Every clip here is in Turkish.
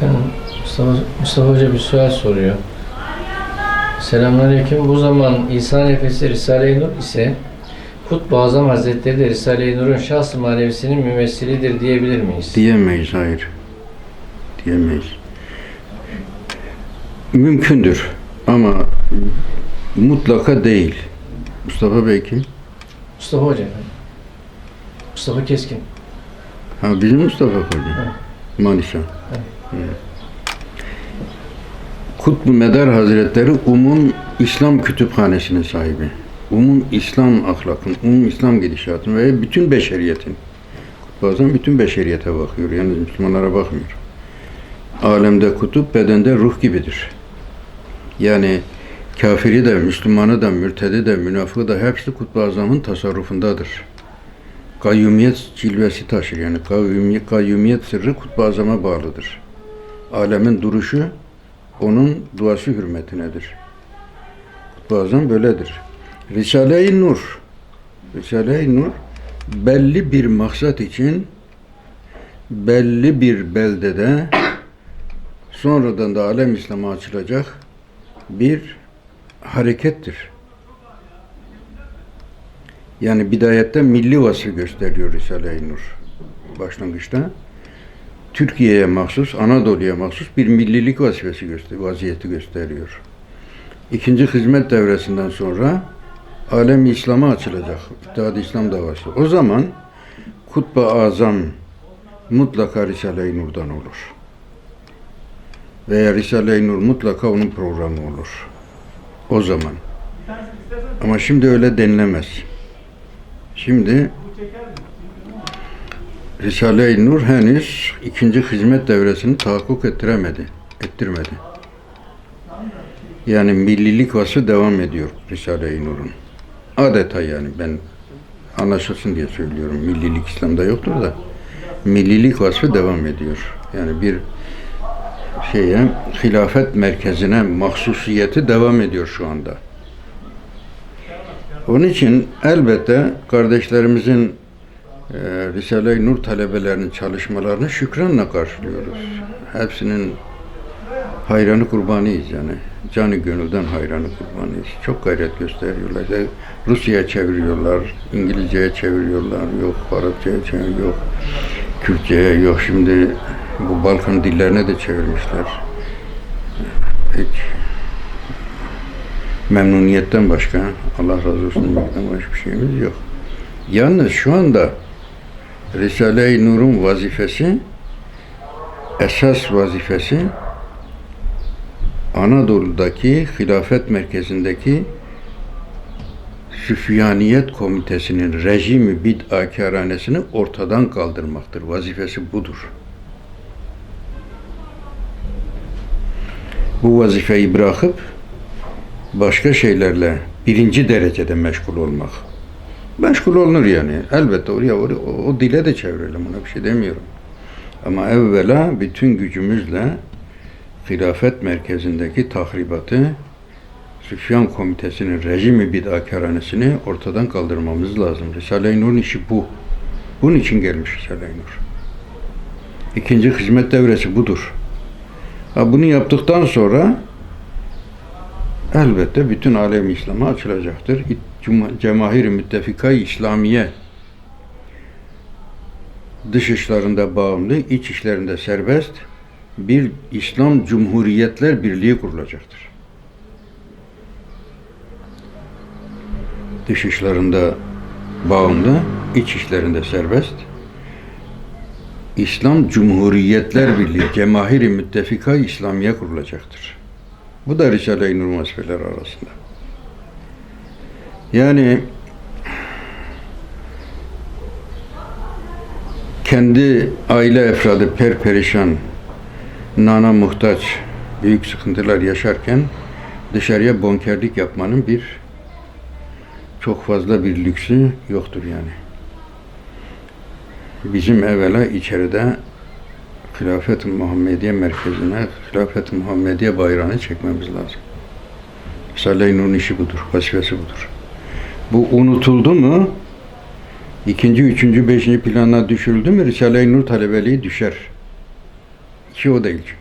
Efendim, Mustafa, Mustafa Hoca bir sual soruyor. Selamünaleyküm. Bu zaman İsa nefesi Risale-i Nur ise Kutbu Azam Hazretleri de Risale-i Nur'un şahs-ı manevisinin mümessilidir diyebilir miyiz? Diyemeyiz, hayır. Diyemeyiz. Mümkündür ama mutlaka değil. Mustafa Bey kim? Mustafa Hoca efendim. Mustafa Keskin. Ha bizim Mustafa Hoca. Manisa. Hı. Kutbu Medar Hazretleri Umum İslam Kütüphanesi'nin sahibi. Umum İslam ahlakın, umum İslam gidişatın ve bütün beşeriyetin. Bazen bütün beşeriyete bakıyor. Yani Müslümanlara bakmıyor. Alemde kutup, bedende ruh gibidir. Yani kafiri de, Müslümanı da, mürtedi de, münafığı da hepsi Kutbu Azam'ın tasarrufundadır. Kayyumiyet cilvesi taşır. Yani kayyumiyet, kayyumiyet sırrı Kutbu Azam'a bağlıdır. Alemin duruşu onun duası hürmetinedir. Kutbu Azam böyledir. Risale-i Nur Risale-i Nur belli bir maksat için belli bir beldede sonradan da alem İslam'a açılacak bir harekettir. Yani bidayette milli vasfı gösteriyor Risale-i Nur başlangıçta. Türkiye'ye mahsus, Anadolu'ya mahsus bir millilik vazifesi göster vaziyeti gösteriyor. İkinci hizmet devresinden sonra alem İslam'a açılacak. İttihad-ı İslam davası. O zaman Kutba Azam mutlaka Risale-i Nur'dan olur. Veya Risale-i Nur mutlaka onun programı olur. O zaman. Ama şimdi öyle denilemez. Şimdi Risale-i Nur henüz ikinci hizmet devresini tahakkuk ettiremedi, ettirmedi. Yani millilik vasfı devam ediyor Risale-i Nur'un. Adeta yani ben anlaşılsın diye söylüyorum. Millilik İslam'da yoktur da millilik vasfı devam ediyor. Yani bir şeye hilafet merkezine mahsusiyeti devam ediyor şu anda. Onun için elbette kardeşlerimizin e, Risale-i Nur talebelerinin çalışmalarını şükranla karşılıyoruz. Hepsinin hayranı kurbanıyız yani. Canı gönülden hayranı kurbanıyız. Çok gayret gösteriyorlar. İşte Rusya'ya çeviriyorlar, İngilizce'ye çeviriyorlar, yok Arapça'ya çeviriyorlar, yok Kürtçe'ye, yok şimdi bu Balkan dillerine de çevirmişler. Hiç memnuniyetten başka, Allah razı olsun demekten başka bir şeyimiz yok. Yalnız şu anda Risale-i Nur'un vazifesi, esas vazifesi Anadolu'daki hilafet merkezindeki Süfyaniyet Komitesi'nin rejimi bid'akaranesini ortadan kaldırmaktır. Vazifesi budur. Bu vazifeyi bırakıp başka şeylerle birinci derecede meşgul olmak. Meşgul olunur yani. Elbette oraya, oraya o, o dile de çevirelim ona bir şey demiyorum. Ama evvela bütün gücümüzle hilafet merkezindeki tahribatı Süfyan Komitesi'nin rejimi bid'akaranesini ortadan kaldırmamız lazım. Risale-i Nur'un işi bu. Bunun için gelmiş Risale-i Nur. İkinci hizmet devresi budur. Ha, bunu yaptıktan sonra elbette bütün alem İslam'a açılacaktır. Cemahir-i Müttefika-i İslamiye dış işlerinde bağımlı, iç işlerinde serbest bir İslam Cumhuriyetler Birliği kurulacaktır. Dış işlerinde bağımlı, iç işlerinde serbest. İslam Cumhuriyetler Birliği, Cemahir-i Müttefika İslamiye kurulacaktır. Bu da Risale-i Nur vazifeleri arasında. Yani kendi aile efradı perperişan, nana muhtaç, büyük sıkıntılar yaşarken dışarıya bonkerlik yapmanın bir çok fazla bir lüksü yoktur yani. Bizim evvela içeride Hilafet-i Muhammediye merkezine Hilafet-i Muhammediye bayrağını çekmemiz lazım. Nur'un işi budur, vazifesi budur. Bu unutuldu mu, ikinci, üçüncü, beşinci plana düşürüldü mü Risale-i Nur talebeliği düşer. İki o değil çünkü.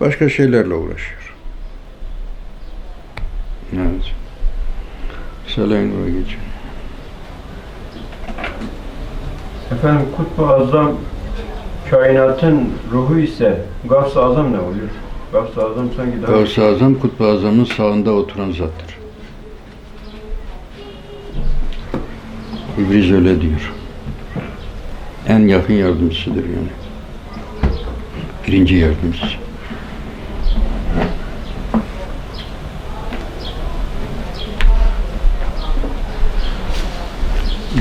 başka şeylerle uğraşıyor. Evet. Risale-i Nur'a geçelim. Efendim Kutbu Azam kainatın ruhu ise Gavs-ı Azam ne oluyor? Gavs-ı Azam sanki daha... Gavs-ı Azam, Kutbu Azam'ın sağında oturan zattır. İbriz öyle diyor. En yakın yardımcısıdır yani. Birinci yardımcısı.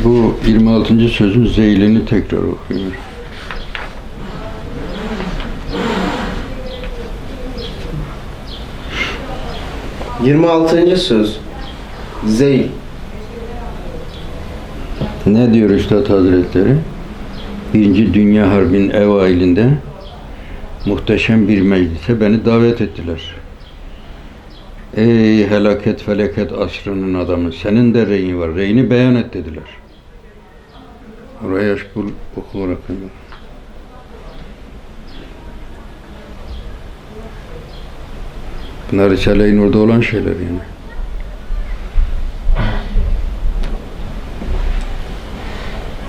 Bu 26. sözün zeylini tekrar okuyor. 26. söz. Zeyl. Ne diyor Üstad Hazretleri? Birinci Dünya Harbi'nin evailinde muhteşem bir meclise beni davet ettiler. Ey helaket felaket asrının adamı, senin de reyin var, reyini beyan et dediler. Oraya bul oku olarak. Bunlar Risale-i Nur'da olan şeyler yani.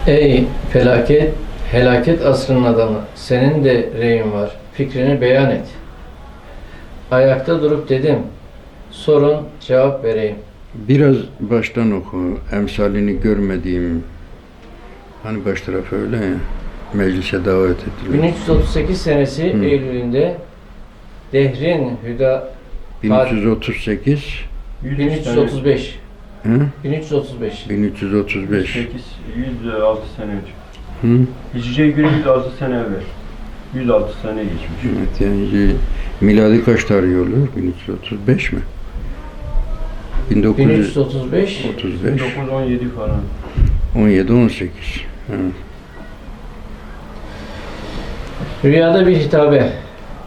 Ey felaket, helaket asrının adamı, senin de reyin var, fikrini beyan et. Ayakta durup dedim, sorun cevap vereyim. Biraz baştan oku. Emsalini görmediğim hani baş tarafı öyle ya. Meclise davet ettiler. 1338 senesi Hı. Eylül'ünde Dehrin Hüda 1338 103 tane- 1335 hı? 1335 1335 8, 106 sene önce. hı? Hicri günü 106 sene evvel. 106 sene geçmiş. Evet yani miladi kaç tarihi oluyor? 1335 mi? 1935 1335 1917 falan. 17 18 hı. Rüyada bir hitabe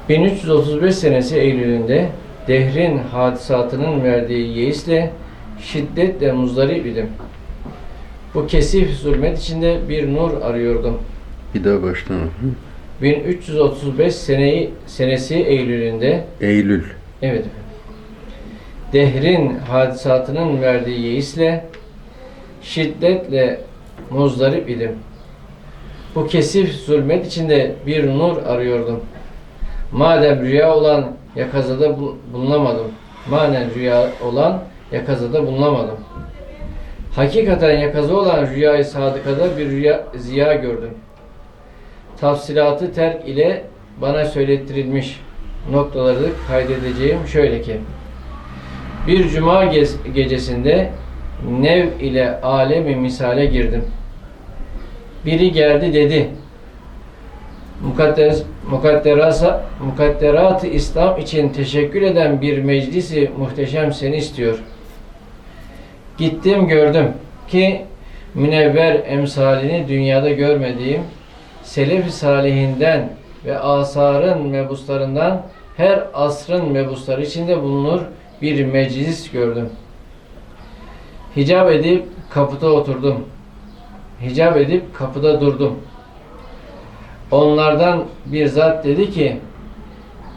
1335 senesi Eylül'ünde Dehrin hadisatının verdiği yeisle şiddetle muzdarip idim. Bu kesif zulmet içinde bir nur arıyordum. Bir daha baştan oku. 1335 seneyi, senesi Eylül'ünde Eylül Evet efendim. Dehrin hadisatının verdiği yeisle şiddetle muzdarip idim. Bu kesif zulmet içinde bir nur arıyordum. Madem rüya olan yakazada bu- bulunamadım. Manen rüya olan yakazada bulunamadım. Hakikaten yakaza olan rüyayı sadıkada bir rüya ziya gördüm. Tafsilatı terk ile bana söylettirilmiş noktaları kaydedeceğim şöyle ki bir cuma gez- gecesinde nev ile alemi misale girdim. Biri geldi dedi Mukaddes, mukadderasa, mukadderat-ı İslam için teşekkür eden bir meclisi muhteşem seni istiyor. Gittim gördüm ki münevver emsalini dünyada görmediğim selef-i salihinden ve asarın mebuslarından her asrın mebusları içinde bulunur bir meclis gördüm. Hicap edip kapıda oturdum. Hicap edip kapıda durdum. Onlardan bir zat dedi ki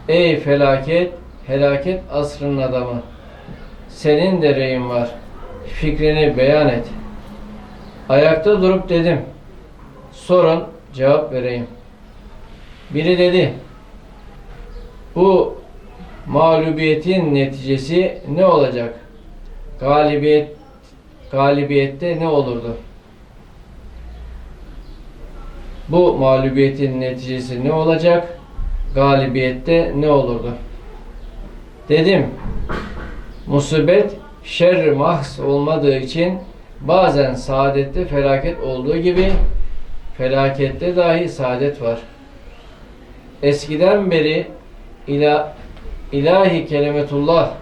Ey felaket, helaket asrının adamı. Senin de reyin var. Fikrini beyan et. Ayakta durup dedim. Sorun, cevap vereyim. Biri dedi, bu mağlubiyetin neticesi ne olacak? Galibiyet galibiyette ne olurdu? Bu mağlubiyetin neticesi ne olacak? Galibiyette ne olurdu? Dedim, musibet şerr mahs olmadığı için bazen saadette felaket olduğu gibi felakette dahi saadet var. Eskiden beri ila, ilahi kelimetullah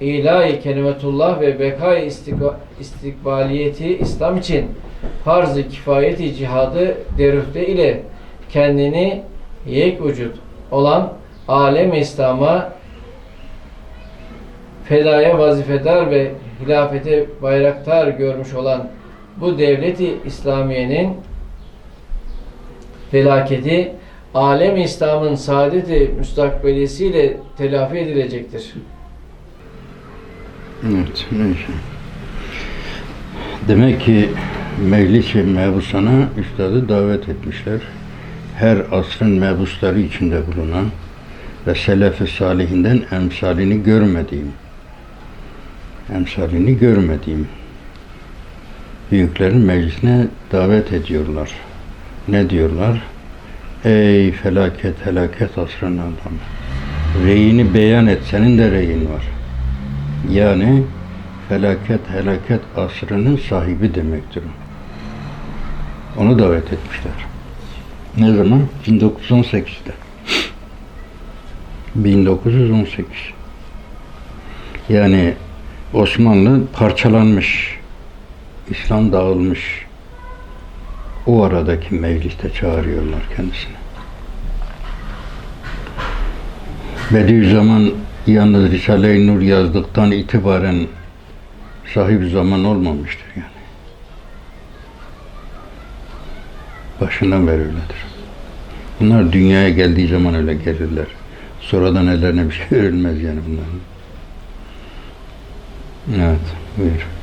ilahi kelimetullah ve istika- istikbaliyeti İslam için farz-ı kifayeti cihadı derüfte ile kendini yek vücut olan alem İslam'a fedaya vazifedar ve hilafete bayraktar görmüş olan bu devleti İslamiye'nin felaketi alem İslam'ın saadeti müstakbelisiyle telafi edilecektir. Evet. Demek ki Meclis-i Mebusana üstadı davet etmişler. Her asrın mebusları içinde bulunan ve selef-i salihinden emsalini görmediğim, emsalini görmediğim büyüklerin meclisine davet ediyorlar. Ne diyorlar? Ey felaket, helaket asrının adamı. Reyini beyan et, senin de reyin var. Yani felaket, helaket asrının sahibi demektir o. Onu davet etmişler. Ne zaman? 1918'de. 1918. Yani Osmanlı parçalanmış. İslam dağılmış. O aradaki mecliste çağırıyorlar kendisini. Bediüzzaman yalnız Risale-i Nur yazdıktan itibaren sahip zaman olmamıştır yani. Başından beri öyledir. Bunlar dünyaya geldiği zaman öyle gelirler. Sonradan ellerine bir şey verilmez yani bunların. Evet, buyur.